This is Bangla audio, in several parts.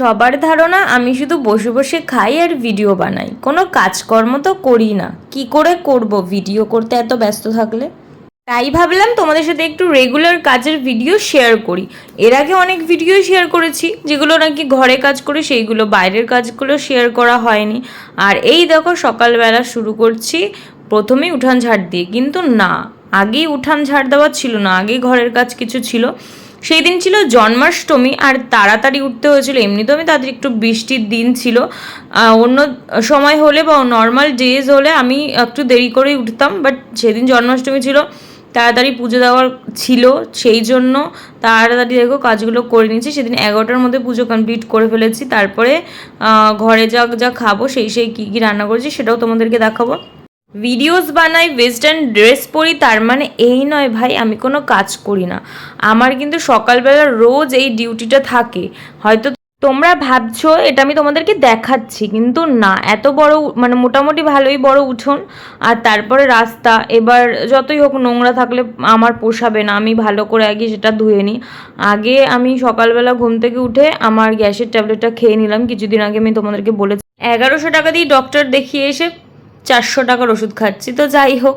সবার ধারণা, আমি শুধু বসে বসে খাই আর ভিডিও বানাই। কোনো কাজকর্ম তো করি না। কি করে করব? ভিডিও করতে এত ব্যস্ত থাকলে? তাই ভাবলাম তোমাদের সাথে একটু রেগুলার কাজের ভিডিও শেয়ার করি। এর আগে অনেক ভিডিও শেয়ার করেছি, যেগুলো নাকি ঘরে কাজ করে, সেইগুলো বাইরের কাজগুলো শেয়ার করা হয়নি। আর এই দেখো, সকালবেলা শুরু করছি, প্রথমেই উঠান ঝাড় দিয়ে। কিন্তু না, আগেই উঠান ঝাড় দেওয়া ছিল না, আগেই ঘরের কাজ কিছু ছিল। সেই দিন ছিল জন্মাষ্টমী আর তাড়াতাড়ি উঠতে হয়েছিল। এমনিতেও আমি তাদের একটু বৃষ্টির দিন ছিল। অন্য সময় হলে বা নর্মাল ডেজ হলে আমি একটু দেরি করেই উঠতাম বাট সেদিন জন্মাষ্টমী ছিল, তাড়াতাড়ি পুজো দেওয়ার ছিল, সেই জন্য তাড়াতাড়ি দেখো কাজগুলো করে নিয়েছি। সেদিন এগারোটার মধ্যে পুজো কমপ্লিট করে ফেলেছি। তারপরে ঘরে যা যা খাব, সেই সেই কী কী রান্না করেছি সেটাও তোমাদেরকে দেখাবো। ভিডিওস বানাই ওয়েস্টার্ন ড্রেস পরি, তার মানে এই নয় ভাই, আমি কোনো কাজ করি না। আমার কিন্তু সকালবেলা রোজ এই ডিউটিটা থাকে। হয়তো তোমরা ভাবছ, এটা আমি তোমাদেরকে দেখাচ্ছি, কিন্তু না, এত বড় মানে মোটামুটি ভালোই বড় উঠোন। আর তারপরে রাস্তা, এবার যতই হোক নোংরা থাকলে আমার পোষাবে না, আমি ভালো করে আগে সেটা ধুয়ে নিই। আগে আমি সকালবেলা ঘুম থেকে উঠে আমার গ্যাসের ট্যাবলেটটা খেয়ে নিলাম, কিছুদিন আগে আমি তোমাদেরকে বলেছি। এগারোশো টাকা দিয়ে ডক্টর দেখিয়ে এসে চারশো টাকার ওষুধ খাচ্ছি। তো যাই হোক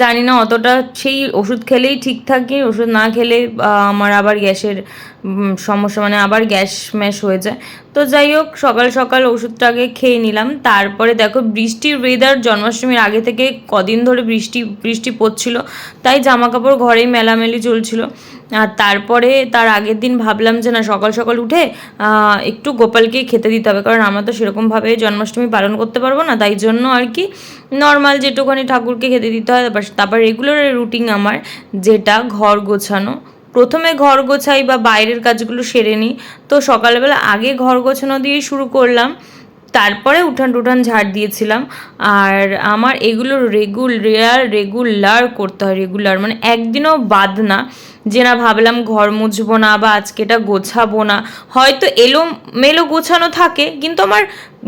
জানি না অতটা সেই ওষুধ খেলেই ঠিক থাকে, ওষুধ না খেলে আমার আবার গ্যাসের সমস্যা মানে আবার গ্যাস ম্যাশ হয়ে যায়। তো যাই হোক, সকাল সকাল ওষুধটাকে খেয়ে নিলাম। তারপরে দেখো, বৃষ্টির ওয়েদার জন্মাষ্টমীর আগে থেকে কদিন ধরে বৃষ্টি বৃষ্টি পড়ছিল। তাই জামা কাপড় ঘরেই মেলামেলি চলছিল। আর তারপরে তার আগের দিন ভাবলাম যে না, সকাল সকাল উঠে একটু গোপালকে খেতে দিতে হবে। কারণ আমরা তো সেরকমভাবে জন্মাষ্টমী পালন করতে পারব না। তাই জন্য আর কি নর্মাল যেটুখানি ঠাকুরকে খেতে দিতে হয়, তারপর তারপর রেগুলার রুটিন আমার, যেটা ঘর গোছানো। প্রথমে ঘর গোছাই বা বাইরের কাজগুলো সেরে নিই। তো সকালবেলা আগে ঘর গোছানো দিয়েই শুরু করলাম। তারপরে উঠান টুঠান ঝাড় দিয়েছিলাম। আর আমার এগুলো রেগুলার রেগুলার করতে হয় রেগুলার মানে একদিনও বাদ না যে না ভাবলাম ঘর মুছবো না বা আজকে এটা গোছাবো না। হয়তো এলো মেলো গোছানো থাকে, কিন্তু আমার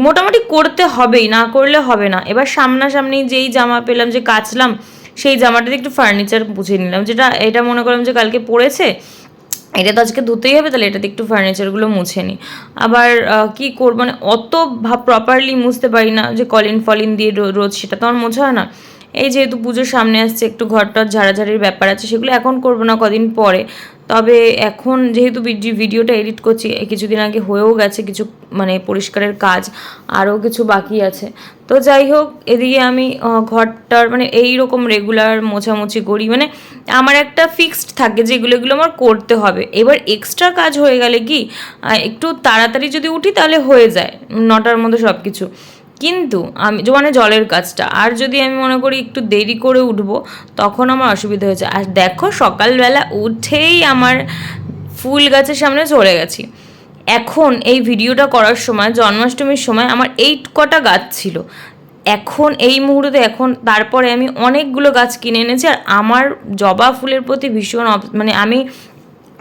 মোটামুটি করতে হবেই, না করলে হবে না। এবার সামনাসামনি যেই জামা পেলাম, যে কাচলাম সেই জামাটাতে একটু ফার্নিচার মুছে নিলাম, যেটা এটা মনে করলাম যে কালকে পড়েছে, এটা তো আজকে ধুতেই হবে, তাহলে এটাতে একটু ফার্নিচারগুলো মুছে নিই আবার কি করব মানে অত প্রপারলি মুছতে পারি না, যে কলিন ফলিন দিয়ে রোজ, সেটা তো আমার মোছা হয় না। এই যেহেতু পুজোর সামনে আসছে, একটু ঘরটার ঝাড়াঝাড়ির ব্যাপার আছে, সেগুলো এখন করব না কদিন পরে। তবে এখন যেহেতু ভিডি- ভিডিওটা এডিট করছি কিছুদিন আগে হয়েও গেছে কিছু মানে পরিষ্কারের কাজ, আরও কিছু বাকি আছে। তো যাই হোক, এদিকে আমি ঘরটার মানে এই রকম রেগুলার মোছামুছি করি। মানে আমার একটা ফিক্সড থাকে যে এগুলো এগুলো আমার করতে হবে। এবার এক্সট্রা কাজ হয়ে গেলে কি একটু তাড়াতাড়ি যদি উঠি তাহলে হয়ে যায়, নটার মধ্যে সব কিছু কিন্তু আমি মানে জলের কাজটা আর যদি আমি মনে করি একটু দেরি করে উঠবো, তখন আমার অসুবিধা হয়েছে। আর দেখো, সকালবেলা উঠেই আমার ফুল গাছের সামনে চলে গেছি। এখন এই ভিডিওটা করার সময়, জন্মাষ্টমীর সময় আমার এইট কটা গাছ ছিল। এখন এই মুহূর্তে এখন তারপরে আমি অনেকগুলো গাছ কিনে এনেছি, আর আমার জবা ফুলের প্রতি ভীষণ মানে আমি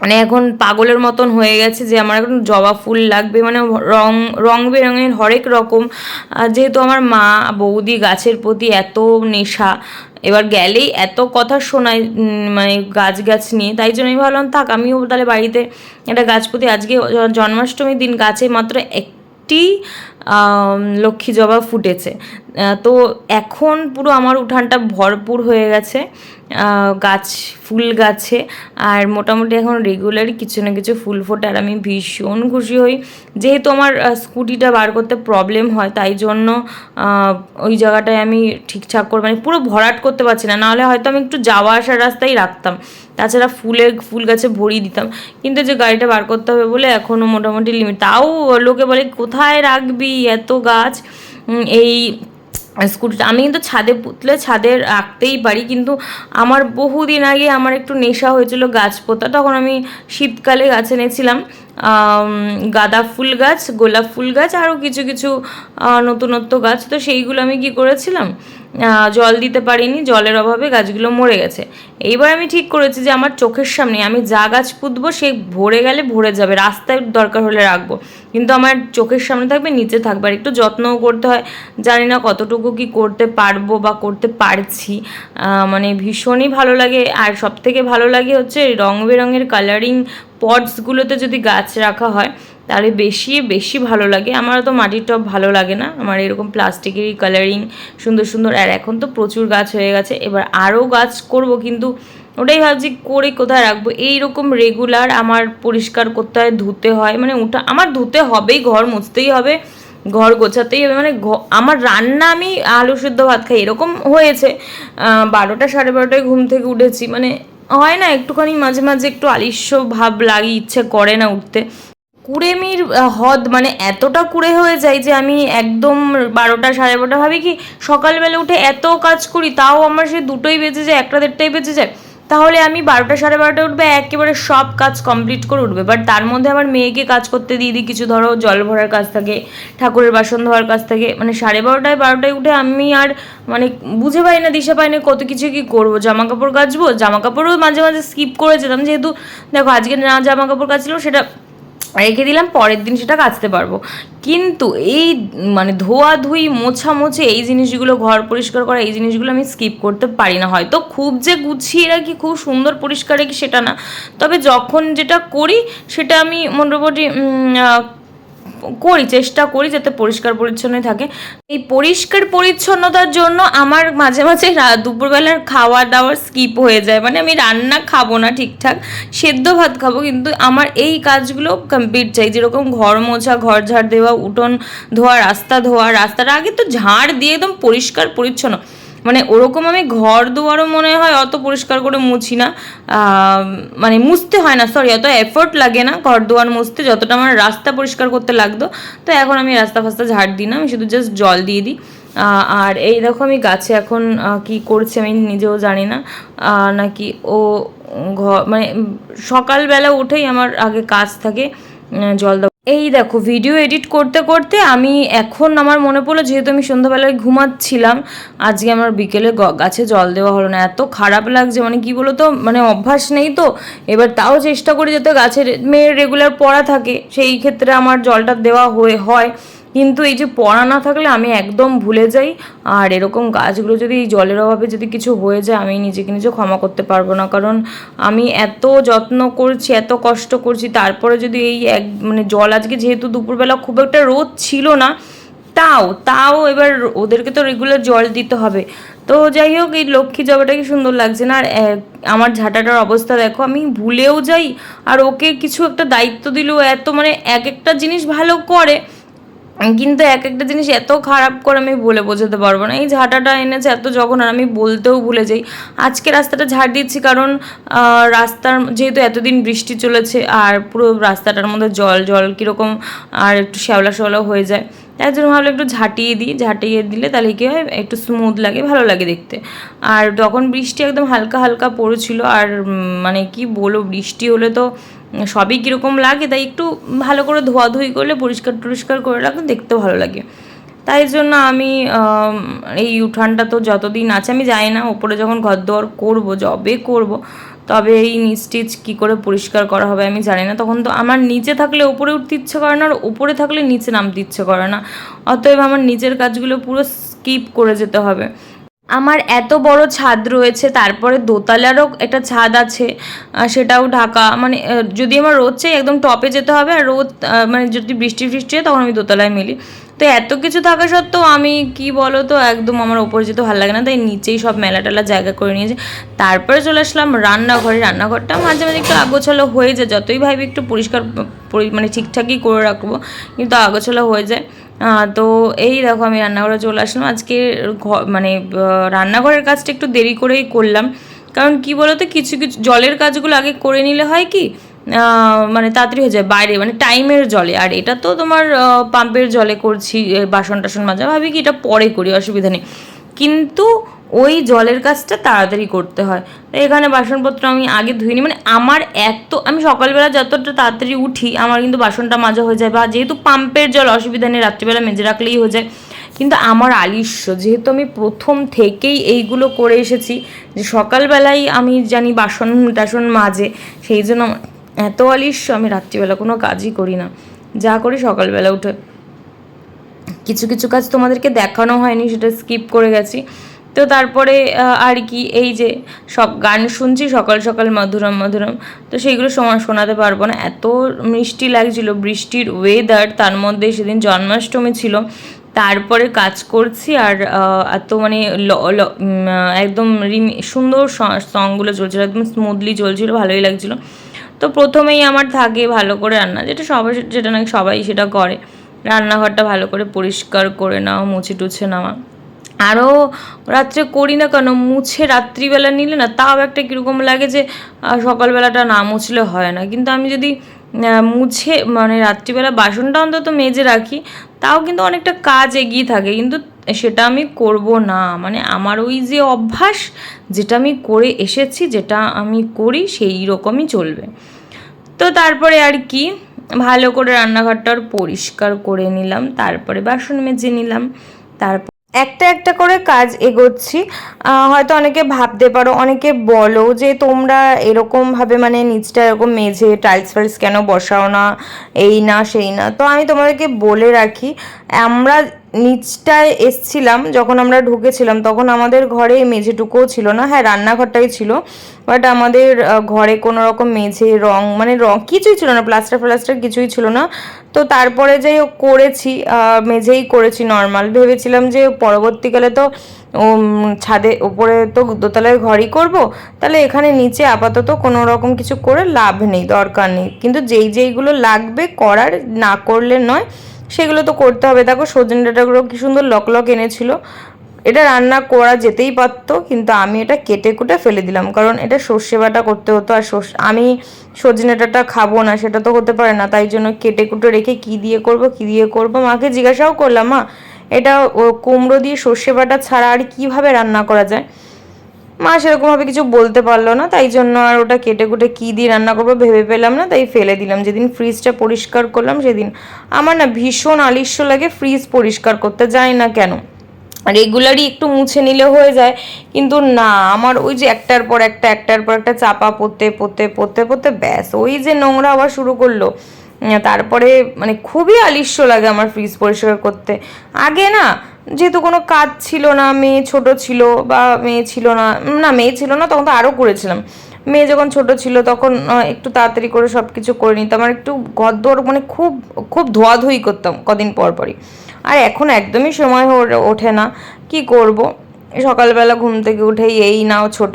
মানে এখন পাগলের মতন হয়ে গেছে যে আমার এখন জবা ফুল লাগবে মানে রং রং বেরঙের হরেক রকম। যেহেতু আমার মা, বৌদি গাছের প্রতি এত নেশা, এবার গেলেই এত কথা শোনায় মানে গাছ গাছ নিয়ে, তাই জন্য আমি ভাবলাম, থাক, আমিও তাহলে বাড়িতে একটা গাছ প্রতি আজকে জন্মাষ্টমীর দিন গাছে মাত্র একটি লক্ষ্মী জবা ফুটেছে। তো এখন পুরো আমার উঠানটা ভরপুর হয়ে গেছে। গাছ, ফুল গাছে। আর মোটামুটি এখন রেগুলারই কিছু না কিছু ফুল ফোটে আর আমি ভীষণ খুশি হই। যেহেতু আমার স্কুটিটা বার করতে প্রবলেম হয়, তাই জন্য ওই জায়গাটায় আমি ঠিকঠাক করে মানে পুরো ভরাট করতে পারছি না। নাহলে হয়তো আমি একটু যাওয়া আসার রাস্তায় রাখতাম। তাছাড়া ফুলে, ফুল গাছে ভরিয়ে দিতাম। কিন্তু যে গাড়িটা বার করতে হবে বলে এখনও মোটামুটি লিমিট তাও লোকে বলে, কোথায় রাখবি এত গাছ? এই স্কুটিটা আমি কিন্তু ছাদে পুতলে ছাদে রাখতেই পারি, কিন্তু আমার বহুদিন আগে আমার একটু নেশা হয়েছিল গাছ পোতা, তখন আমি শীতকালে গাছ এনেছিলাম গাঁদা ফুল গাছ, গোলাপ ফুল গাছ, আরও কিছু কিছু নতুনত্ব গাছ, তো সেইগুলো আমি কি করেছিলাম জল দিতে পারিনি, জলের অভাবে গাছগুলো মরে গেছে। এইবার আমি ঠিক করেছি যে আমার চোখের সামনে আমি যা গাছ পুঁতবো সে ভরে গেলে ভরে যাবে, রাস্তায় দরকার হলে রাখব। কিন্তু আমার চোখের সামনে থাকবে, নিচে থাকবে। আর একটু যত্নও করতে হয়। জানি না কতটুকু কি করতে পারব বা করতে পারছি। মানে ভীষণই ভালো লাগে। আর সব থেকে ভালো লাগে হচ্ছে রং বেরঙের কালারিং পটসগুলোতে যদি গাছ রাখা হয় তাহলে বেশি বেশি ভালো লাগে। আমার তো মাটির টব ভালো লাগে না। আমার এরকম প্লাস্টিকেরই কালারিং সুন্দর সুন্দর। আর এখন তো প্রচুর গাছ হয়ে গেছে। এবার আরও গাছ করব কিন্তু ওটাই ভাবছি করে কোথায় রাখব? এইরকম রেগুলার আমার পরিষ্কার করতে হয়, ধুতে হয়। মানে ওটা আমার ধুতে হবেই, ঘর মুছতেই হবে, ঘর গোছাতেই হবে। মানে আমার রান্না আমি আলু সিদ্ধ ভাত খাই, এরকম হয়েছে। বারোটা সাড়ে বারোটায় ঘুম থেকে উঠেছি। মানে হয় না, একটুখানি মাঝে মাঝে একটু আলিস্য ভাব লাগে, ইচ্ছে করে না উঠতে। কুড়েমির হদ মানে এতটা কুড়ে হয়ে যায় যে আমি একদম বারোটা সাড়ে বারোটা ভাবি কি সকালবেলা উঠে এত কাজ করি, তাও আমার সে দুটোই বেঁচে যায়, একটা দেড়টাই বেঁচে যায়। তাহলে আমি বারোটা সাড়ে বারোটা উঠবে, একেবারে সব কাজ কমপ্লিট করে উঠবে। বাট তার মধ্যে আমার মেয়েকে কাজ করতে দিয়ে দিই, কিছু ধরো জল ভরার কাজ থাকে, ঠাকুরের বাসন ধোয়ার কাজ থাকে। মানে সাড়ে বারোটায় বারোটায় উঠে আমি আর মানে বুঝে পাই না, দিশা পাই না কত কিছু কি করব। জামা কাপড় কাচবো জামা কাপড়ও মাঝে মাঝে স্কিপ করে যেতাম। যেহেতু দেখো, আজকে না জামা কাপড় কাচলেও সেটা রেখে দিলাম, পরের দিন সেটা কাচতে পারব। কিন্তু এই মানে ধোয়া ধুই মোছা মোছে এই জিনিসগুলো ঘর পরিষ্কার করা, এই জিনিসগুলো আমি স্কিপ করতে পারি না। হয়তো খুব যে গুছিয়ে রাখি, খুব সুন্দর পরিষ্কার রাখি সেটা না। তবে যখন যেটা করি, সেটা আমি মোটামুটি করি, চেষ্টা করি যাতে পরিষ্কার পরিচ্ছন্নই থাকে। এই পরিষ্কার পরিচ্ছন্নতার জন্য আমার মাঝে মাঝে দুপুরবেলার খাওয়া দাওয়ার স্কিপ হয়ে যায়। মানে আমি রান্না খাব না ঠিকঠাক, সেদ্ধ ভাত খাব, কিন্তু আমার এই কাজগুলো কমপ্লিট চাই। যেরকম ঘর মোছা, ঘর ঝাড় দেওয়া, উঠোন ধোয়া, রাস্তা ধোয়া, রাস্তাটা আগে তো ঝাড় দিয়ে একদম পরিষ্কার পরিচ্ছন্ন। মানে ওরকম আমি ঘর দুয়ারও মনে হয় অত পরিষ্কার করে মুছি না। মানে মুছতে হয় না সরি অত এফোর্ট লাগে না ঘর দুয়ার মুছতে, যতটা আমার রাস্তা পরিষ্কার করতে লাগতো। তো এখন আমি রাস্তা ফাস্তা ঝাড় দিই না, আমি শুধু জাস্ট জল দিয়ে দিই। আর এই দেখো আমি গাছে এখন কি করছে আমি নিজেও জানি না। নাকি ও ঘর মানে সকালবেলা উঠেই আমার আগে কাজ থাকে জল এই দেখো ভিডিও এডিট করতে করতে আমি এখন আমার মনে পড়ল যেহেতু আমি সন্ধ্যাবেলায় ঘুমাচ্ছিলাম, আজকে আমার বিকেলে গাছে জল দেওয়া হলো না। এত খারাপ লাগছে মানে কি বলো তো মানে অভ্যাস নেই তো। এবার তাও চেষ্টা করি যাতে গাছের মেয়ের রেগুলার পড়া থাকে, সেই ক্ষেত্রে আমার জলটা দেওয়া হয়ে হয়। কিন্তু এই যে পড়া না থাকলে আমি একদম ভুলে যাই। আর এরকম গাছগুলো যদি জলের অভাবে যদি কিছু হয়ে যায়, আমি নিজেকে নিজে ক্ষমা করতে পারব না। কারণ আমি এত যত্ন করছি, এত কষ্ট করছি, তারপরে যদি এই এক মানে জল আজকে যেহেতু দুপুরবেলা খুব একটা রোদ ছিল না, তাও তাও এবার ওদেরকে তো রেগুলার জল দিতে হবে। তো যাই হোক, এই লক্ষ্মী জবাটা কি সুন্দর লাগছে না? আর আমার ঝাঁটাটার অবস্থা দেখো, আমি ভুলেও যাই। আর ওকে কিছু একটা দায়িত্ব দিলেও এত মানে এক একটা জিনিস ভালো করে। কিন্তু এক একটা জিনিস এত খারাপ করে আমি বলে বোঝাতে পারব না। এই ঝাঁটাটা এনেছে এত যখন, আর আমি বলতেও ভুলে যাই। আজকে রাস্তাটা ঝাড় দিচ্ছি কারণ রাস্তার যেহেতু এতদিন বৃষ্টি চলেছে আর পুরো রাস্তাটার মধ্যে জল জল কীরকম আর একটু শ্যাওলা শ্যাওলা হয়ে যায়। তাই জন্য ভাবলাম একটু ঝাঁটিয়ে দিই। ঝাঁটিয়ে দিলে তাহলে কী হয়? একটু স্মুথ লাগে, ভালো লাগে দেখতে। আর তখন বৃষ্টি একদম হালকা হালকা পড়েছিল আর মানে কি বলো বৃষ্টি হলে তো সবই কীরকম লাগে, তাই একটু ভালো করে ধোয়াধুয়ি করলে, পরিষ্কার টরিষ্কার করে রাখলে দেখতে ভালো লাগে। তাই জন্য আমি এই উঠানটা তো যতদিন আছে, আমি যাই না, ওপরে যখন ঘর দোয়ার করব, যবে করব, তবে এই নিস্টিচ টিচ কী করে পরিষ্কার করা হবে আমি জানি না। তখন তো আমার নিচে থাকলে ওপরে উঠতে ইচ্ছে করে না, আর ওপরে থাকলে নিচে নামতে ইচ্ছে করে না। অতএব আমার নিচের কাজগুলো পুরো স্কিপ করে যেতে হবে। আমার এত বড় ছাদ রয়েছে, তারপরে দোতলারও একটা ছাদ আছে সেটাও ঢাকা। মানে যদি আমার রোদ চাই, একদম টপে যেতে হবে, আর রোদ মানে যদি বৃষ্টি ফৃষ্টি হয়, তখন আমি দোতলায় মিলি। তো এত কিছু থাকা সত্ত্বেও আমি, কি বলো তো একদম আমার ওপরে যেতে ভালো লাগে না, তাই নিচেই সব মেলা টেলা জায়গা করে নিয়েছে। তারপরে চলে আসলাম রান্নাঘরে। রান্নাঘরটা মাঝে মাঝে একটু আগোছালো হয়ে যায়, যতই ভাবি একটু পরিষ্কার, পরি- মানে ঠিকঠাকই করে রাখব, কিন্তু আগোছালো হয়ে যায়। তো এই দেখো আমি রান্নাঘরে চলে আসলাম। আজকে মানে রান্নাঘরের কাজটা একটু দেরি করেই করলাম। কারণ কি বলতো, কিছু কিছু, জলের কাজগুলো আগে করে নিলে হয় কি মানে তাড়াতাড়ি হয়ে যায় বাইরে মানে টাইমের জলে। আর এটা তো তোমার পাম্পের জলে করছি বাসন টাসন মাজা। ভাবি কি এটা পরে করি, অসুবিধা নেই। কিন্তু ওই জলের কাজটা তাড়াতাড়ি করতে হয়। তো এখানে বাসনপত্র আমি আগে ধুই ধুইনি মানে আমার এত আমি সকালবেলা যতটা তাড়াতাড়ি উঠি, আমার কিন্তু বাসনটা মাজা হয়ে যায় বা যেহেতু পাম্পের জল অসুবিধা নেই, রাত্রিবেলা মেজে রাখলেই হয়ে যায়। কিন্তু আমার আলিস্য, যেহেতু আমি প্রথম থেকেই এইগুলো করে এসেছি, যে সকালবেলায় আমি জানি বাসন টাসন মাজে, সেই জন্য এত আলিস্য, আমি রাত্রিবেলা কোনো কাজই করি না। যা করি সকালবেলা উঠে। কিছু কিছু কাজ তোমাদেরকে দেখানো হয়নি, সেটা স্কিপ করে গেছি। তো তারপরে আর কি, এই যে সব গান শুনছি, সকাল সকাল মধুরম মধুরম, তো সেইগুলো সময় শোনাতে পারব না। এত মিষ্টি লাগছিল বৃষ্টির ওয়েদার তার মধ্যে সেদিন জন্মাষ্টমী ছিল, তারপরে কাজ করছি আর এত মানে একদম সুন্দর সংগুলো চলছিল, একদম স্মুথলি চলছিল, ভালোই লাগছিল। তো প্রথমেই আমার থাকে ভালো করে রান্না, যেটা সবাই, যেটা নাকি সবাই সেটা করে। রান্নাঘরটা ভালো করে পরিষ্কার করে নেওয়া মুছে টুছে নেওয়া আরও রাত্রে করি না কেন? মুছে রাত্রিবেলা নিলে না, তাও একটা কীরকম লাগে যে সকালবেলাটা না মুছলে হয় না। কিন্তু আমি যদি মুছে মানে রাত্রিবেলা বাসনটা অন্তত মেজে রাখি, তাও কিন্তু অনেকটা কাজ এগিয়ে থাকে। কিন্তু সেটা আমি করব না। মানে আমার ওই যে অভ্যাস, যেটা আমি করে এসেছি, যেটা আমি করি, সেই রকমই চলবে। তো তারপরে আর কি, ভালো করে রান্নাঘরটা পরিষ্কার করে নিলাম। তারপরে বাসন মেজে নিলাম। তারপর একটা একটা করে কাজ এগোচ্ছি। হয়তো অনেকে ভাবতে পারো, অনেকে বলো যে তোমরা এরকমভাবে মানে নিচটা এরকম মেঝে টাইলস ফাইলস কেন বসাও না, এই না, সেই না। তো আমি তোমাদেরকে বলে রাখি, আমরা নিচটায় এসছিলাম, যখন আমরা ঢুকেছিলাম, তখন আমাদের ঘরে মেঝেটুকুও ছিল না। হ্যাঁ রান্নাঘরটাই ছিল বাট আমাদের ঘরে কোনো রকম মেঝে, রং মানে রং কিছুই ছিল না প্লাস্টার ফ্লাস্টার কিছুই ছিল না। তো তারপরে যাই করেছি মেঝেই করেছি নর্মাল ভেবেছিলাম যে পরবর্তীকালে তো ছাদে ওপরে তো দোতলায় ঘরই করব, তাহলে এখানে নিচে আপাতত কোনো রকম কিছু করে লাভ নেই, দরকার নেই। কিন্তু যেই যেইগুলো লাগবে করার, না করলে নয় সেগুলো তো করতে হবে। দেখো সজনে ডাঁটাগুলো কি সুন্দর লক লক এনেছিল। এটা রান্না করা যেতেই পারতো, কিন্তু আমি এটা কেটে কুটে ফেলে দিলাম, কারণ এটা সর্ষে বাটা করতে হতো। আর আমি সজনে ডাঁটা খাব না, সেটা তো হতে পারে না। তাই জন্য কেটে কুটে রেখে কি দিয়ে করব, কি দিয়ে করব, মাকে জিজ্ঞাসাও করলাম, মা, এটা কুমড়ো দিয়ে সর্ষে বাটা ছাড়া আর কীভাবে রান্না করা যায়? মা সেরকমভাবে কিছু বলতে পারল না, তাই জন্য আর ওটা কেটে কুটে কী দিয়ে রান্না করব ভেবে পেলাম না, তাই ফেলে দিলাম। যেদিন ফ্রিজটা পরিষ্কার করলাম, সেদিন আমার না ভীষণ আলিস্য লাগে ফ্রিজ পরিষ্কার করতে জানি না কেন। রেগুলারই একটু মুছে নিলে হয়ে যায়, কিন্তু না, আমার ওই যে একটার পর একটা, একটার পর একটা চাপা পড়তে পড়তে পড়তে পড়তে ব্যাস, ওই যে নোংরা আবার শুরু করল। তারপরে মানে খুবই আলিস্য লাগে আমার ফ্রিজ পরিষ্কার করতে। আগে না যেহেতু কোনো কাজ ছিল না, মেয়ে ছোট ছিল বা মেয়ে ছিল না না মেয়ে ছিল না তখন তো আরও করেছিলাম। মেয়ে যখন ছোট ছিল তখন একটু তাড়াতাড়ি করে সব কিছু করে নিতাম আর একটু ঘর মানে খুব খুব ধোয়াধুয়ি করতাম কদিন পর পরই। আর এখন একদমই সময় ওঠে না। কি করব? সকালবেলা ঘুম থেকে উঠেই এই নাও ছোট।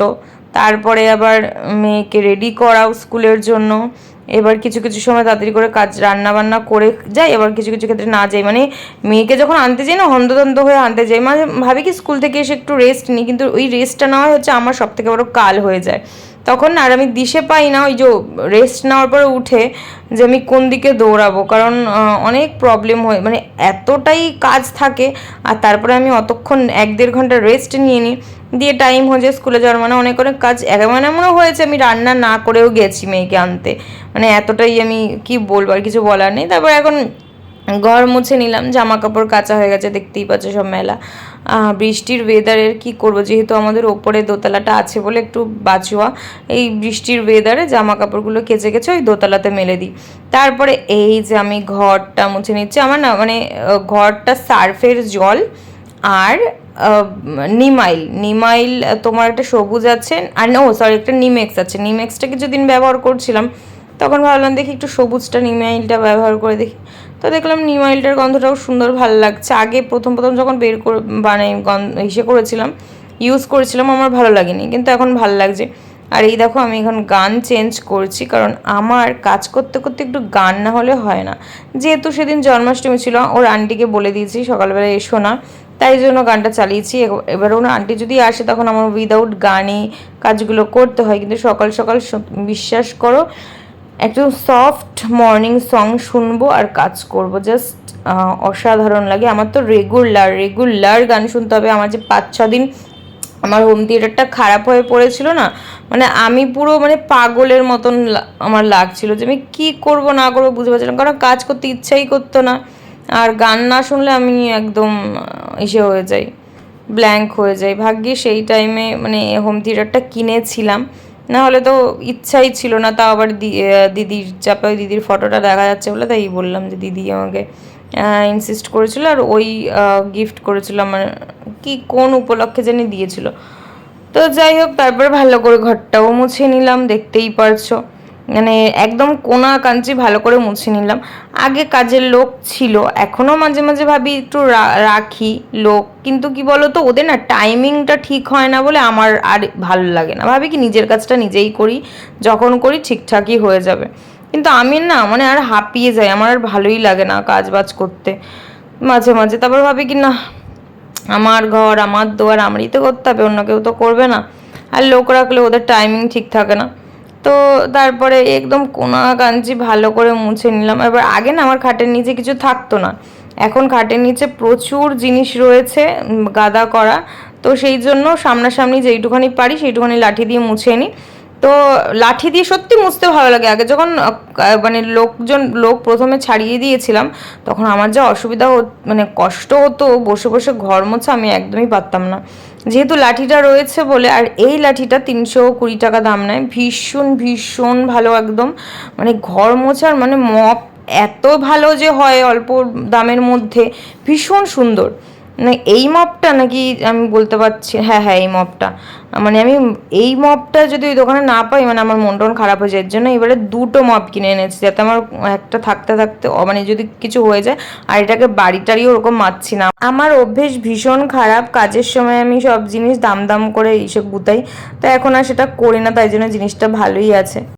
তারপরে আবার মেয়েকে রেডি করাও স্কুলের জন্য। এবার কিছু কিছু সময় তাড়াতাড়ি করে কাজ রান্না বান্না করে যাই, এবার কিছু কিছু ক্ষেত্রে না যাই। মানে মেয়েকে যখন আনতে যাই না, হন্তদন্ত হয়ে আনতে যাই মানে ভাবি কি, স্কুল থেকে এসে একটু রেস্ট নিই, কিন্তু ওই রেস্টটা নেওয়া হচ্ছে আমার সব থেকে বড় কাল হয়ে যায়। তখন আর আমি দিশে পাই না, ওই যে রেস্ট নেওয়ার পরে উঠে যে আমি কোন দিকে দৌড়াবো। কারণ অনেক প্রবলেম হয় মানে এতটাই কাজ থাকে, আর তারপরে আমি অতক্ষণ এক দেড় ঘণ্টা রেস্ট নিয়ে নিই। দিয়ে টাইম হয়ে যায় স্কুলে যাওয়ার মানে অনেক অনেক কাজ এমন, এমনও হয়েছে আমি রান্না না করেও গেছি মেয়েকে আনতে। মানে এতটাই আমি কি বলব, আর কিছু বলার নেই। তারপর এখন ঘর মুছে নিলাম জামা কাপড় কাঁচা হয়ে গেছে, দেখতেই পাচ্ছ সব মেলা। বৃষ্টির ওয়েদারের কি করব? যেহেতু আমাদের ওপরে দোতলাটা আছে বলে একটু বাঁচুয়া এই বৃষ্টির ওয়েদারে জামা কাপড়গুলো কেচে কেচে ওই দোতলাতে মেলে দিই। তারপরে এই যে আমি ঘরটা মুছে নিচ্ছি, আমার না মানে ঘরটা সার্ফের জল আর নিমাইল। নিমাইল তোমার একটা সবুজ আছে, আর ও সরি একটা নিমেক্স আছে। নিমেক্সটা কিছুদিন ব্যবহার করছিলাম, তখন ভাবলাম দেখি একটু সবুজটা, নিমাইলটা ব্যবহার করে দেখি। তো দেখলাম নিমাইলটার গন্ধটাও সুন্দর, ভালো লাগছে। আগে প্রথম প্রথম যখন বের করে মানে গন্ধ, ইসে করেছিলাম ইউজ করেছিলাম, আমার ভালো লাগেনি। কিন্তু এখন ভালো লাগছে। আর এই দেখো, আমি এখন গান চেঞ্জ করছি, কারণ আমার কাজ করতে করতে একটু গান না হলে হয় না। যেহেতু সেদিন জন্মাষ্টমী ছিল, ওর আন্টিকে বলে দিয়েছি, সকালবেলা এসো না। তাই জন্য গানটা চালিয়েছি। এব- এবার ওর আন্টি যদি আসে, তখন আমার উইদাউট গানে কাজগুলো করতে হয়। কিন্তু সকাল সকাল বিশ্বাস করো একদম সফট মর্নিং সং শুনব আর কাজ করব। জাস্ট অসাধারণ লাগে। আমার তো রেগুলার রেগুলার গান শুনতে হবে। আমার যে পাঁচ, ছ দিন আমার হোম থিয়েটারটা খারাপ হয়ে পড়েছিল না মানে আমি পুরো মানে পাগলের মতন আমার লাগছিল যে আমি কী করব, না করব বুঝতে পারছিলাম কারণ কাজ করতে ইচ্ছাই করতো না। আর গান না শুনলে আমি একদম ইসে হয়ে যাই ব্ল্যাঙ্ক হয়ে যাই। ভাগ্যে সেই টাইমে মানে হোম থিয়েটারটা কিনেছিলাম। না হলে তো ইচ্ছাই ছিল না তা আবার দিদির, চাপে দিদির ফটোটা দেখা যাচ্ছে বলে তাই বললাম যে দিদি আমাকে ইনসিস্ট করেছিল আর ওই গিফট করেছিল আমার, কি কোন উপলক্ষে জানি দিয়েছিল। তো যাই হোক, তারপর ভালো করে ঘরটাও মুছে নিলাম, দেখতেই পারছ। মানে একদম কোনা কাঞ্চি ভালো করে মুছে নিলাম। আগে কাজের লোক ছিল, এখনও মাঝে মাঝে ভাবি একটু রাখি লোক, কিন্তু কি বলো তো ওদের না টাইমিংটা ঠিক হয় না বলে আমার আর ভালো লাগে না। ভাবি কি নিজের কাজটা নিজেই করি, যখন করি ঠিকঠাকই হয়ে যাবে। কিন্তু আমি না মানে আর হাঁপিয়ে যাই, আমার আর ভালোই লাগে না কাজ বাজ করতে। মাঝে মাঝে তারপর ভাবি কি না, আমার ঘর, আমার দোয়ার, আমারই তো করতে হবে, অন্য কেউ তো করবে না। আর লোক রাখলে ওদের টাইমিং ঠিক থাকে না। তো তারপরে একদম কোনা কাঞ্চি ভালো করে মুছে নিলাম। এবার আগে না আমার খাটের নিচে কিছু থাকতো না। এখন খাটের নিচে প্রচুর জিনিস রয়েছে গাদা করা। তো সেই জন্য সামনাসামনি যেইটুখানি পারি সেইটুখানি লাঠি দিয়ে মুছে নিই তো লাঠি দিয়ে সত্যি মুছতে ভালো লাগে। আগে যখন মানে লোকজন, লোক প্রথমে ছাড়িয়ে দিয়েছিলাম, তখন আমার যা অসুবিধা মানে কষ্ট হতো, বসে বসে ঘর মোছা আমি একদমই পারতাম না। যেহেতু লাঠিটা রয়েছে বলে, আর এই লাঠিটা তিনশো কুড়ি টাকা দাম নেয়। ভীষণ ভীষণ ভালো একদম। মানে ঘর মোছার মানে মপ এত ভালো যে হয় অল্প দামের মধ্যে। ভীষণ সুন্দর। মানে এই মপটা নাকি আমি বলতে পারছি হ্যাঁ হ্যাঁ এই মপটা মানে আমি এই মপটা যদি ওই দোকানে না পাই মানে আমার মন টন খারাপ হয়ে যায়, এর জন্য এবারে দুটো মপ কিনে এনেছি, যাতে আমার একটা থাকতে থাকতে মানে যদি কিছু হয়ে যায়, আর এটাকে বাড়ি টাড়িও ওরকম মারছি না। আমার অভ্যেস ভীষণ খারাপ, কাজের সময় আমি সব জিনিস দাম দাম করে এইসব গুতাই তো এখন আর সেটা করি না, তাই জন্য জিনিসটা ভালোই আছে।